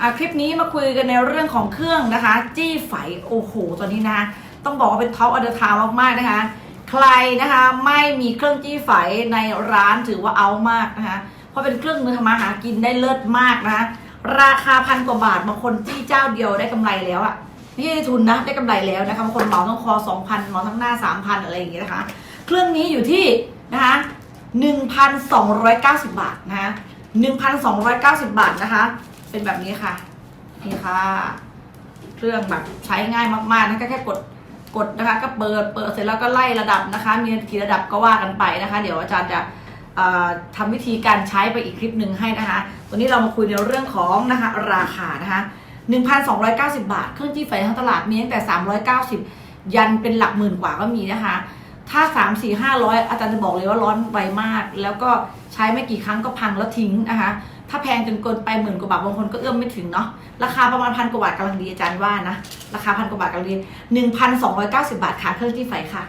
อะคลิปนี้มาคุยกันในเรื่องของเครื่องนะคะ จี้ไฝโอ้โหตอนนี้นะคะต้องบอกว่าเป็นท็อปอันเดอร์ทามากๆนะคะ ใครนะคะไม่มีเครื่องจี้ไฝในร้านถือว่าเอามากนะคะ เพราะเป็นเครื่องมือทำมาหากินได้เลิศมากนะคะ ราคาพันกว่าบาทบางคนจี้เจ้าเดียวได้กำไรแล้วอะไม่ใช่ทุนนะได้กำไรแล้วนะคะบางคนเหมาทั้งคอสองพันเหมาทั้งหน้าสามพันอะไรอย่างเงี้ยนะคะ เครื่องนี้อยู่ที่นะคะ1,290บาทนะคะ1,290บาทนะคะ เป็นแบบนี้ค่ะ นี่ค่ะ เครื่องแบบใช้ง่ายมากๆนะก็แค่กดกดนะคะ ก็เปิดเปิดเสร็จแล้วก็ไล่ระดับนะคะ มีกี่ระดับก็ว่ากันไปนะคะ เดี๋ยวอาจารย์จะเอ่อทำวิธีการใช้ไปอีกคลิปหนึ่งให้นะคะ ตัวนี้เรามาคุยในเรื่องของนะคะราคานะคะ 1,290 บาท เครื่องจี้ไฟทั้งตลาดมีตั้งแต่ 390 ยันเป็นหลักหมื่นกว่าก็มีนะคะ ถ้า 3 4 500 อาจารย์จะบอกเลยว่าร้อนไวมาก แล้วก็ใช้ไม่กี่ครั้งก็พังแล้วทิ้งนะคะ ถ้าแพงจนเกินไปหมื่นกว่าบาทบางคนก็เอื้อมไม่ถึงเนาะราคาประมาณพันกว่าบาทกำลังดีอาจารย์ว่านะราคาพันกว่าบาทกำลังดีหนึ่งพันสองร้อยเก้าสิบาทค่ะเครื่องที่ไฟค่ะ